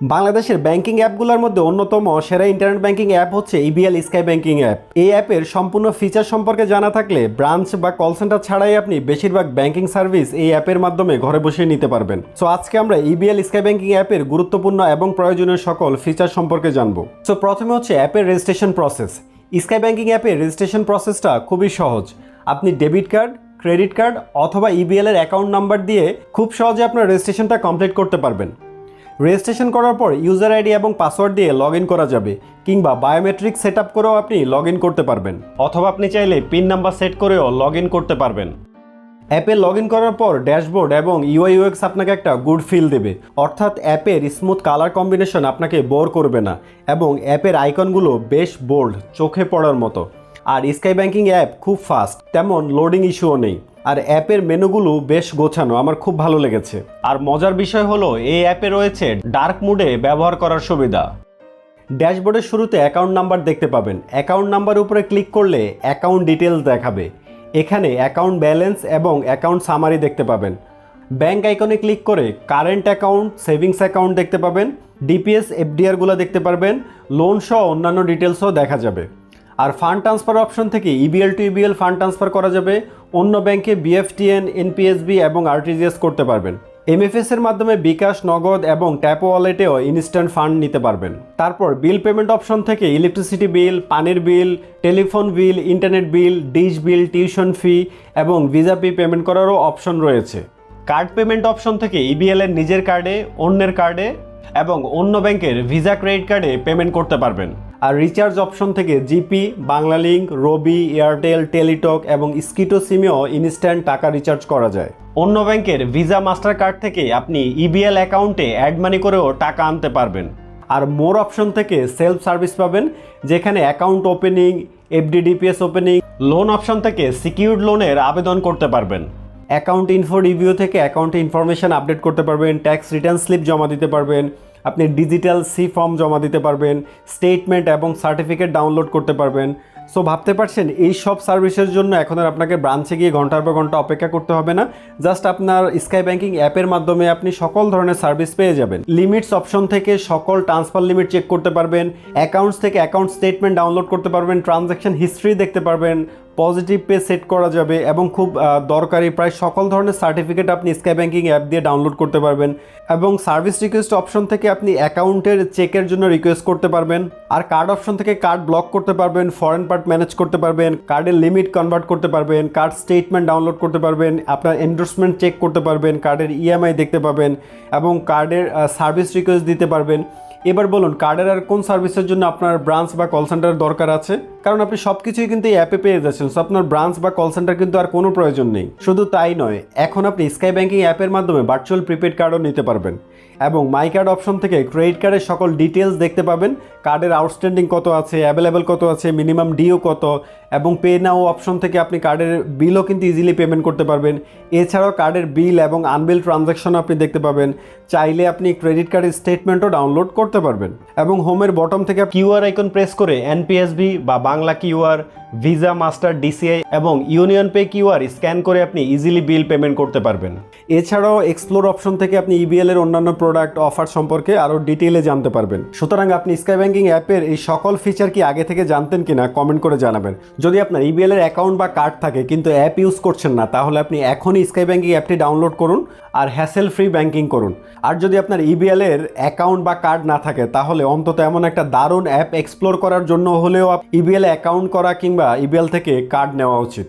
বাংলাদেশের ব্যাংকিং অ্যাপগুলোর মধ্যে অন্যতম সেরা ইন্টারনেট ব্যাংকিং অ্যাপ হচ্ছে ইবিএল স্কাই ব্যাংকিং অ্যাপ এই অ্যাপের সম্পূর্ণ ফিচার সম্পর্কে জানা থাকলে ব্রাঞ্চ বা কল সেন্টার ছাড়াই আপনি বেশিরভাগ ব্যাংকিং সার্ভিস এই অ্যাপের মাধ্যমে ঘরে বসে নিতে পারবেন। সো আজকে আমরা ইবিএল স্কাই ব্যাংকিং অ্যাপের গুরুত্বপূর্ণ এবং প্রয়োজনীয় সকল ফিচার সম্পর্কে জানব। সো প্রথমে হচ্ছে অ্যাপের রেজিস্ট্রেশন প্রসেস স্কাই ব্যাংকিং অ্যাপের রেজিস্ট্রেশন প্রসেসটা খুবই সহজ। আপনি ডেবিট কার্ড ক্রেডিট কার্ড অথবা ইবিএল এর অ্যাকাউন্ট নাম্বার দিয়ে খুব সহজে আপনার রেজিস্ট্রেশনটা কমপ্লিট করতে পারবেন। রেজিস্ট্রেশন করার পর ইউজার আইডি এবং পাসওয়ার্ড দিয়ে লগ করা যাবে, কিংবা বায়োমেট্রিক সেট করেও আপনি লগ করতে পারবেন, অথবা আপনি চাইলে পিন নাম্বার সেট করেও লগ করতে পারবেন। অ্যাপে লগ করার পর ড্যাশবোর্ড এবং ইউআই ইউএক্স আপনাকে একটা গুড ফিল দেবে। অর্থাৎ অ্যাপের স্মুথ কালার কম্বিনেশন আপনাকে বোর করবে না, এবং অ্যাপের আইকনগুলো বেশ বোল্ড, চোখে পড়ার মতো। আর স্কাই ব্যাংকিং অ্যাপ খুব ফাস্ট তেমন লোডিং ইস্যুও নেই। আর অ্যাপের মেনুগুলো বেশ গোছানো, আমার খুব ভালো লেগেছে। আর মজার বিষয় হলো, এই অ্যাপে রয়েছে ডার্ক মুডে ব্যবহার করার সুবিধা। ড্যাশবোর্ডের শুরুতে অ্যাকাউন্ট নাম্বার দেখতে পাবেন। অ্যাকাউন্ট নাম্বার উপরে ক্লিক করলে অ্যাকাউন্ট ডিটেলস দেখাবে। এখানে অ্যাকাউন্ট ব্যালেন্স এবং অ্যাকাউন্ট সামারি দেখতে পাবেন। ব্যাংক আইকনে ক্লিক করে কারেন্ট অ্যাকাউন্ট সেভিংস অ্যাকাউন্ট দেখতে পাবেন। ডিপিএস এফডিআরগুলো দেখতে পারবেন। লোন সহ অন্যান্য ডিটেলসও দেখা যাবে। আর ফান্ড ট্রান্সফার অপশন থেকে E EBL to EBL fund transfer করা যাবে। অন্য ব্যাংকে বিএফটিএন এনপিএসবি এবং আরটিজিএস করতে পারবেন। এমএফএস এর মাধ্যমে বিকাশ, নগদ এবং ট্যাপ ওয়ালেটেও ইনস্ট্যান্ট ফান্ড নিতে পারবেন। তারপর বিল পেমেন্ট অপশন থেকে ইলেকট্রিসিটি বিল পানির bill telephone bill internet bill dish bill tuition fee এবং ভিসা পে পেমেন্ট করারও অপশন রয়েছে। কার্ড পেমেন্ট অপশন থেকে ইবিএল এর নিজের কার্ডে অন্যের কার্ডে এবং অন্য ব্যাংকের ভিসা ক্রেডিট কার্ডে পেমেন্ট করতে পারবেন। আর রিচার্জ অপশন থেকে GP Banglalink Robi Airtel Teletalk এবং স্কিটো সিমেও ইনস্ট্যান্ট টাকা রিচার্জ করা যায়। অন্য ব্যাংকের ভিসা মাস্টার কার্ড থেকে আপনি ইবিএল অ্যাকাউন্টে অ্যাড মানি করেও টাকা আনতে পারবেন। আর মোর অপশন থেকে সেলফ সার্ভিস পাবেন, যেখানে account opening FDDPS opening loan option থেকে সিকিউরড লোনের আবেদন করতে পারবেন। অ্যাকাউন্ট ইনফো রিভিউ থেকে অ্যাকাউন্টে ইনফরমেশন আপডেট করতে পারবেন ট্যাক্স রিটার্ন স্লিপ জমা দিতে পারবেন আপনি ডিজিটাল সি ফর্ম জমা দিতে পারবেন স্টেটমেন্ট এবং সার্টিফিকেট ডাউনলোড করতে পারবেন। সো ভাবতে পারছেন, এই সব সার্ভিসের জন্য এখন আর আপনাকে ব্রাঞ্চে গিয়ে ঘণ্টার পর ঘণ্টা অপেক্ষা করতে হবে না। জাস্ট আপনার স্কাই ব্যাংকিং অ্যাপের মাধ্যমে আপনি সকল ধরনের সার্ভিস পেয়ে যাবেন। লিমিটস অপশন থেকে সকল ট্রান্সফার লিমিট চেক করতে পারবেন। অ্যাকাউন্টস থেকে অ্যাকাউন্ট স্টেটমেন্ট ডাউনলোড করতে পারবেন। ট্রানজ্যাকশন হিস্ট্রি দেখতে পারবেন। পজিটিভ পে সেট করা যাবে এবং খুব দরকারি। প্রায় সকল ধরনের সার্টিফিকেট আপনি স্কাই ব্যাঙ্কিং অ্যাপ দিয়ে ডাউনলোড করতে পারবেন এবং সার্ভিস রিকোয়েস্ট অপশন থেকে আপনি অ্যাকাউন্টের চেকের জন্য রিকোয়েস্ট করতে পারবেন। আর কার্ড অপশন থেকে কার্ড ব্লক করতে পারবেন ফরেন পার্ট ম্যানেজ করতে পারবেন কার্ডের লিমিট কনভার্ট করতে পারবেন কার্ড স্টেটমেন্ট ডাউনলোড করতে পারবেন, আপনার এন্ডোর্সমেন্ট চেক করতে পারবেন কার্ডের ইএমআই দেখতে পাবেন এবং কার্ডের সার্ভিস রিকোয়েস্ট দিতে পারবেন। এবার বলুন, কার্ডের আর কোন সার্ভিসের জন্য আপনার ব্রাঞ্চ বা কল সেন্টার দরকার আছে? কারণ আপনি সবকিছুই কিন্তু এই অ্যাপে পেয়ে যাচ্ছেন সো আপনার ব্রাঞ্চ বা কল সেন্টার কিন্তু আর কোনো প্রয়োজন নেই। শুধু তাই নয়, এখন আপনি স্কাই ব্যাংকিং অ্যাপের মাধ্যমে ভার্চুয়াল প্রিপেড কার্ডও নিতে পারবেন। এবং মাই কার্ড অপশন থেকে ক্রেডিট কার্ডের সকল ডিটেলস দেখতে পাবেন। কার্ডের আউটস্ট্যান্ডিং কত আছে, অ্যাভেলেবেল কত আছে, মিনিমাম ডিও কত, এবং পে নাও অপশন থেকে আপনি কার্ডের বিলও কিন্তু ইজিলি পেমেন্ট করতে পারবেন। এছাড়াও কার্ডের বিল এবং আনবিল ট্রানজ্যাকশনও আপনি দেখতে পাবেন। চাইলে আপনি ক্রেডিট কার্ডের স্টেটমেন্টও ডাউনলোড করতে পারবেন। এবং হোমের বটম থেকে কিউআর আইকন প্রেস করে এনপিএসবি বা Bangla QR visa master DCI এবং ইউনিয়ন পে কিউআর স্ক্যান করে আপনি ইজিলি বিল পেমেন্ট করতে পারবেন। এছাড়াও এক্সপ্লোর অপশন থেকে আপনি ইবিএল এর অন্যান্য প্রোডাক্ট অফার সম্পর্কে আরও ডিটেলে জানতে পারবেন। সুতরাং আপনি স্কাই ব্যাংকিং অ্যাপের এই সকল ফিচার কি আগে থেকে জানতেন কিনা কমেন্ট করে জানাবেন। যদি আপনার ইবিএল এর অ্যাকাউন্ট বা কার্ড থাকে কিন্তু অ্যাপ ইউজ করছেন না, তাহলে আপনি এখনই স্কাই ব্যাংকিং অ্যাপটি ডাউনলোড করুন আর হ্যাসেল ফ্রি ব্যাংকিং করুন। আর যদি আপনার ইবিএল এর অ্যাকাউন্ট বা কার্ড না থাকে, তাহলে অন্তত এমন একটা দারুণ অ্যাপ এক্সপ্লোর করার জন্য হলেও ইবিএল অ্যাকাউন্ট করা কিংবা ইবিএল থেকে কার্ড নেওয়া উচিত।